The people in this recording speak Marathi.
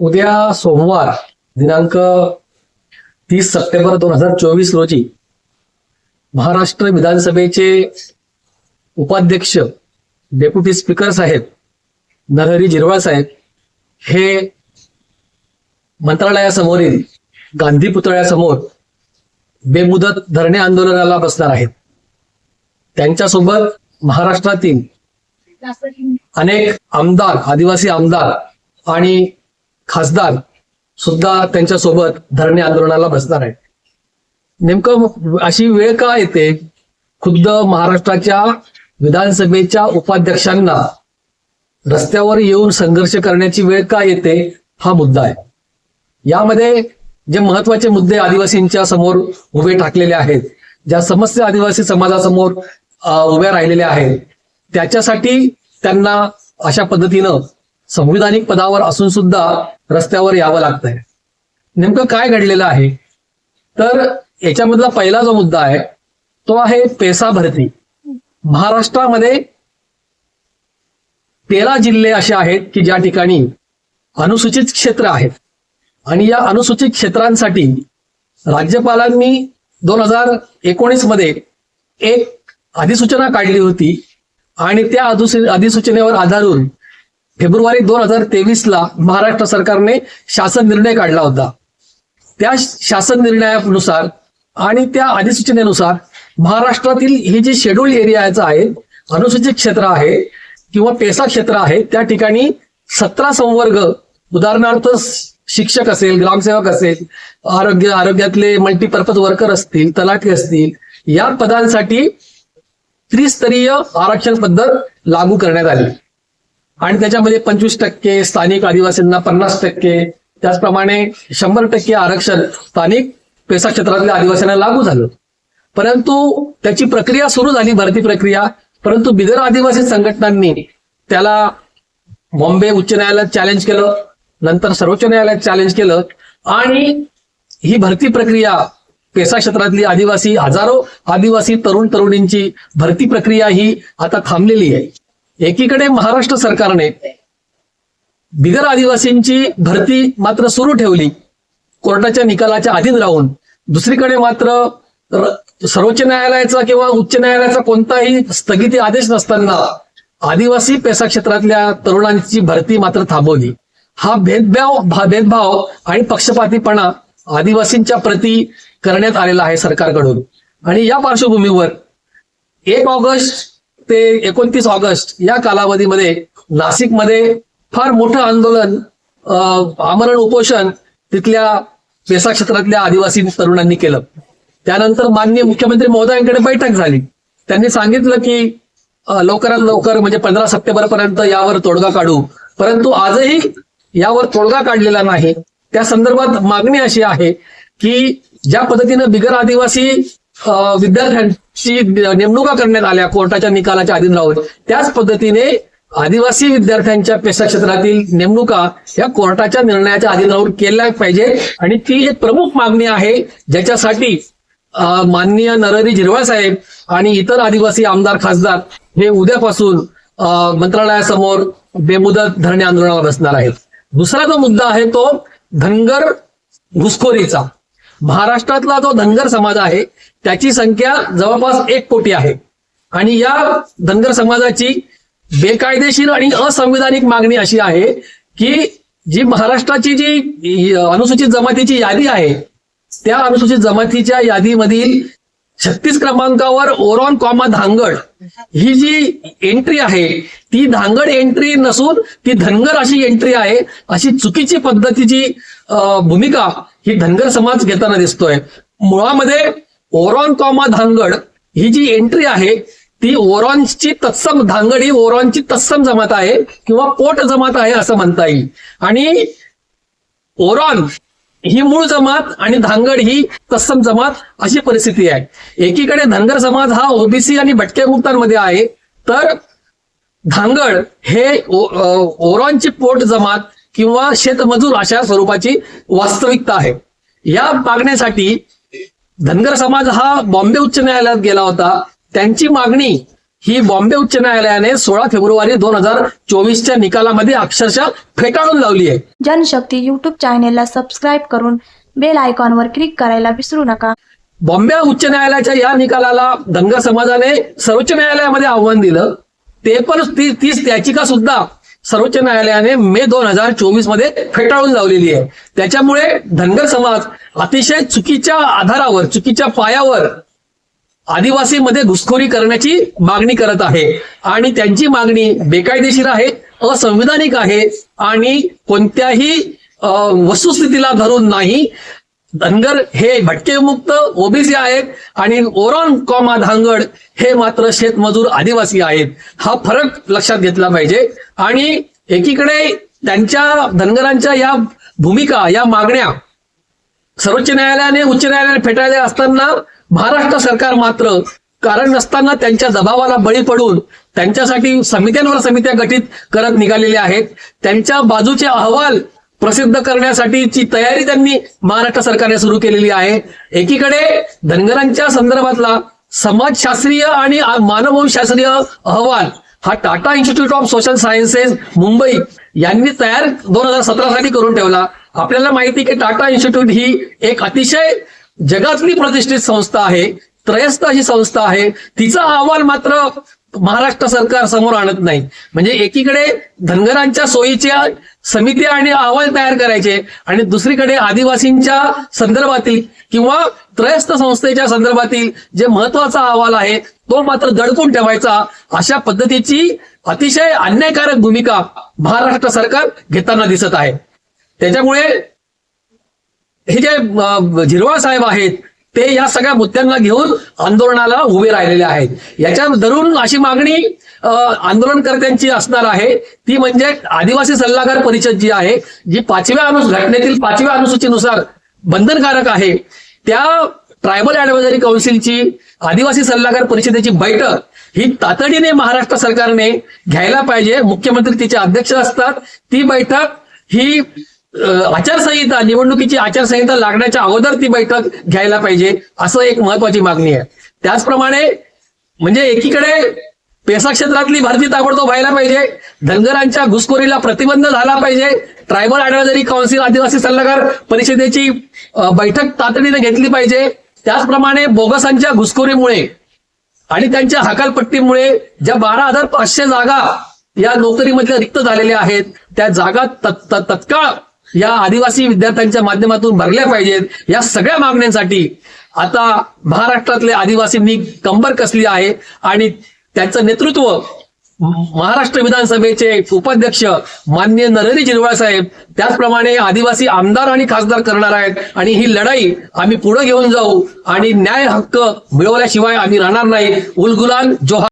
उद्या सोमवार दिनांक तीस सप्टेंबर दोन हजार चोवीस रोजी महाराष्ट्र विधानसभेचे उपाध्यक्ष डेप्युटी स्पीकर साहेब नरहरी जिरवाळ साहेब हे मंत्रालयासमोरील गांधी पुतळ्यासमोर बेमुदत धरणे आंदोलनाला बसणार आहेत. त्यांच्यासोबत महाराष्ट्रातील अनेक आमदार आदिवासी आमदार आणि खासदार सुद्धा त्यांच्यासोबत धरणे आंदोलनाला बसणार आहेत. नेमकं अशी वेळ का येते? खुद्द महाराष्ट्राच्या विधानसभेच्या उपाध्यक्षांना रस्त्यावर येऊन संघर्ष करण्याची वेळ का येते? हा मुद्दा आहे. यामध्ये जे महत्त्वाचे मुद्दे आदिवासींच्या समोर उभे टाकलेले आहेत ज्या समस्या आदिवासी समाजासमोर उभ्या राहिलेल्या आहेत त्याच्यासाठी त्यांना अशा पद्धतीनं संविधानिक पदावर असून सुद्धा रस्त्यावर यावं लागतंय. नेमकं काय घडलेलं आहे? तर याच्यामधला पहिला जो मुद्दा आहे तो आहे पेसा भरती. महाराष्ट्रामध्ये तेरा जिल्हे असे आहेत की ज्या ठिकाणी अनुसूचित क्षेत्र आहेत. आणि या अनुसूचित क्षेत्रांसाठी राज्यपालांनी दोन हजार एकोणीसमध्ये एक अधिसूचना काढली होती आणि त्या अधिसूचनेवर आधारून फेब्रुवारी दोन हजार तेवीस ला महाराष्ट्र सरकारने शासन निर्णय काढला होता. त्या शासन निर्णयानुसार आणि त्या अधिसूचनेनुसार महाराष्ट्रातील हे जे शेड्यूल एरियाचं आहे अनुसूचित क्षेत्र आहे किंवा पेसा क्षेत्र आहे त्या ठिकाणी सतरा संवर्ग उदाहरणार्थ शिक्षक असेल ग्रामसेवक असेल आरोग्य आरोग्यातले मल्टीपर्पज वर्कर असतील तलाठी असतील या पदांसाठी त्रिस्तरीय आरक्षण पद्धत लागू करण्यात आली. आणि त्याच्यामध्ये पंचवीस टक्के स्थानिक आदिवासींना पन्नास टक्के त्याचप्रमाणे शंभर टक्के आरक्षण स्थानिक पेसा क्षेत्रातल्या आदिवासींना लागू झालं. परंतु त्याची प्रक्रिया सुरू झाली भरती प्रक्रिया. परंतु बिदर आदिवासी संघटनांनी त्याला बॉम्बे उच्च न्यायालयात चॅलेंज केलं नंतर सर्वोच्च न्यायालयात चॅलेंज केलं आणि ही भरती प्रक्रिया पेसा क्षेत्रातली आदिवासी हजारो आदिवासी तरुण तरुणींची भरती प्रक्रिया ही आता थांबलेली आहे. एकीकडे महाराष्ट्र सरकारने बिगर आदिवासींची भरती मात्र सुरू ठेवली कोर्टाच्या निकालाच्या अधीन राहून. दुसरीकडे मात्र सर्वोच्च न्यायालयाचा किंवा उच्च न्यायालयाचा कोणताही स्थगिती आदेश नसताना आदिवासी पेसा क्षेत्रातल्या तरुणांची भरती मात्र थांबवली. हा भेदभाव भेदभाव आणि पक्षपातीपणा आदिवासींच्या प्रती करण्यात आलेला आहे सरकारकडून. आणि या पार्श्वभूमीवर एक ऑगस्ट ते एकोणतीस ऑगस्ट या कालावधीमध्ये नाशिकमध्ये फार मोठं आंदोलन आमरण उपोषण तिथल्या पेसा क्षेत्रातल्या आदिवासी तरुणांनी केलं. त्यानंतर माननीय मुख्यमंत्री महोदयांकडे बैठक झाली. त्यांनी सांगितलं की लवकरात लवकर म्हणजे पंधरा सप्टेंबर पर्यंत यावर तोडगा काढू. परंतु आजही यावर तोडगा काढलेला नाही. त्या संदर्भात मागणी अशी आहे की ज्या पद्धतीनं बिगर आदिवासी विद्यार्थ्यांची नेमणुका करण्यात आल्या कोर्टाच्या निकालाच्या अधीन राहून त्याच पद्धतीने आदिवासी विद्यार्थ्यांच्या पेशा क्षेत्रातील नेमणुका या कोर्टाच्या निर्णयाच्या अधीन राहून केल्या पाहिजे आणि ती एक प्रमुख मागणी आहे ज्याच्यासाठी माननीय नरहरी झिरवाळ साहेब आणि इतर आदिवासी आमदार खासदार हे उद्यापासून मंत्रालयासमोर बेमुदत धरणे आंदोलनाला बसणार आहेत. दुसरा जो मुद्दा आहे तो धनगर घुसखोरीचा. महाराष्ट्रातला जो धनगर समाज आहे त्याची संख्या जवळपास एक कोटी आहे. आणि या धनगर समाजाची बेकायदेशीर आणि असंविधानिक मागणी अशी आहे की जी महाराष्ट्राची जी अनुसूचित जमातीची यादी आहे त्या अनुसूचित जमातीच्या यादीमधील छत्तीस क्रमांकावर ओरॉन कॉमा धांगड. ही जी एंट्री आहे ती धांगड एंट्री नसून ती धनगर अशी एंट्री आहे. अशी चुकीची पद्धतीची भूमिका ही धनगर समाज घेताना दिसतोय. मुळामध्ये ओरॉन कॉमा धांगड ही जी एंट्री आहे ती ओरॉनची तत्सम धांगड ही ओरॉनची तत्सम जमात आहे किंवा पोट जमात आहे असं म्हणता येईल. आणि ओरॉन ही मूळ जमात आणि धांगड ही तत्सम जमात अशी परिस्थिती आहे. एकीकडे धनगर समाज हा ओबीसी आणि भटके मुक्तांमध्ये आहे तर धांगड हे ओरॉनची पोट जमात किंवा शेतमजूर अशा स्वरूपाची वास्तविकता आहे. या मागण्यासाठी धनगर समाज हा बॉम्बे उच्च न्यायालयात गेला होता. त्यांची मागणी ही बॉम्बे उच्च न्यायालयाने सोळा फेब्रुवारी दोन हजार चोवीसच्या निकालामध्ये अक्षरशः फेटाळून लावली आहे. जनशक्ती यूट्यूब चॅनेलला सबस्क्राईब करून बेल आयकॉनवर क्लिक करायला विसरू नका. बॉम्बे उच्च न्यायालयाच्या या निकालाला धनगर समाजाने सर्वोच्च न्यायालयामध्ये आव्हान दिलं. ते पण ती तीच याचिका सुद्धा सर्वोच्च न्यायालयाने मे दोन हजार चोवीसमध्ये फेटाळून लावलेली आहे. त्याच्यामुळे धनगर समाज अतिशय चुकीच्या आधारावर चुकीच्या पायावर आदिवासीमध्ये घुसखोरी करण्याची मागणी करत आहे. आणि त्यांची मागणी बेकायदेशीर आहे असंविधानिक आहे आणि कोणत्याही वस्तुस्थितीला धरून नाही. धनगर हे भटकेमुक्त ओबीसी आहेत आणि ओरॉन कॉमा धांगड हे मात्र शेतमजूर आदिवासी आहेत. हा फरक लक्षात घेतला पाहिजे. आणि एकीकडे त्यांच्या धनगरांच्या या भूमिका या मागण्या सर्वोच्च न्यायालयाने उच्च न्यायालयाने फेटाळले असताना महाराष्ट्र सरकार मात्र कारण नसताना त्यांच्या दबावाला बळी पडून त्यांच्यासाठी समित्यांवर समित्या गठीत करत निघालेल्या आहेत. त्यांच्या बाजूचे अहवाल प्रसिद्ध करण्यासाठीची तयारी त्यांनी महाराष्ट्र सरकारने सुरू केलेली आहे. एकीकडे धनगरांच्या संदर्भातला समाजशास्त्रीय आणि मानवशास्त्रीय अहवाल हा Tata Institute of Social Sciences Mumbai यांनी तयार दोन हजार सतरा साठी करून ठेवला. आपल्याला माहिती की टाटा इन्स्टिट्यूट ही एक अतिशय जगातली प्रतिष्ठित संस्था आहे त्रयस्थ ही संस्था आहे तिचा अहवाल मात्र महाराष्ट्र सरकार समोर आणत नाही. म्हणजे एकीकडे धनगरांच्या सोयीच्या समित्या आणि अहवाल तयार करायचे आणि दुसरीकडे आदिवासींच्या संदर्भातील किंवा त्रयस्थ संस्थेच्या संदर्भातील जे महत्त्वाचा अहवाल आहे तो मात्र दडकून ठेवायचा. अशा पद्धतीची अतिशय अन्यायकारक भूमिका महाराष्ट्र सरकार घेताना दिसत आहे. त्याच्यामुळे हे जे अ, झिरवाळ साहेब आहेत ते या सगळ्या मुद्द्यांना घेऊन आंदोलनाला उभे राहिलेले आहेत. याच्या धरून अशी मागणी आंदोलनकर्त्यांची असणार आहे. ती म्हणजे आदिवासी सल्लागार परिषद जी आहे जी पाचव्या अनु घटनेतील पाचव्या अनुसूचीनुसार बंधनकारक आहे त्या ट्रायबल ऍडव्हायझरी काउन्सिलची आदिवासी सल्लागार परिषदेची बैठक ही तातडीने महाराष्ट्र सरकारने घ्यायला पाहिजे. मुख्यमंत्री तिचे अध्यक्ष असतात. ती बैठक ही आचारसंहिता निवडणुकीची आचारसंहिता लागण्याच्या अगोदर ती बैठक घ्यायला पाहिजे असं एक महत्वाची मागणी आहे. त्याचप्रमाणे म्हणजे एकीकडे पेसा क्षेत्रातली भारतीय ताबडतोब व्हायला पाहिजे धनगरांच्या घुसखोरीला प्रतिबंध झाला पाहिजे ट्रायबल ऍडव्हायझरी काउन्सिल आदिवासी सल्लागार परिषदेची बैठक तातडीने घेतली पाहिजे. त्याचप्रमाणे बोगसांच्या घुसखोरीमुळे आणि त्यांच्या हकालपट्टीमुळे ज्या बारा हजार पाचशे जागा या नोकरीमधल्या रिक्त झालेल्या आहेत त्या जागा तत्- तत्काळ या आदिवासी विद्यार्थ्यांच्या माध्यमातून भरल्या पाहिजेत. या सगळ्या मागण्यांसाठी आता महाराष्ट्रातले आदिवासींनी कंबर कसली आहे आणि त्यांचं नेतृत्व महाराष्ट्र विधानसभेचे उपाध्यक्ष मान्य नरहरी जिरवाळ साहेब त्याचप्रमाणे आदिवासी आमदार आणि खासदार करणार आहेत आणि ही लढाई आम्ही पुढे घेऊन जाऊ आणि न्याय हक्क मिळवल्याशिवाय आम्ही राहणार नाही. उलगुलान जोहा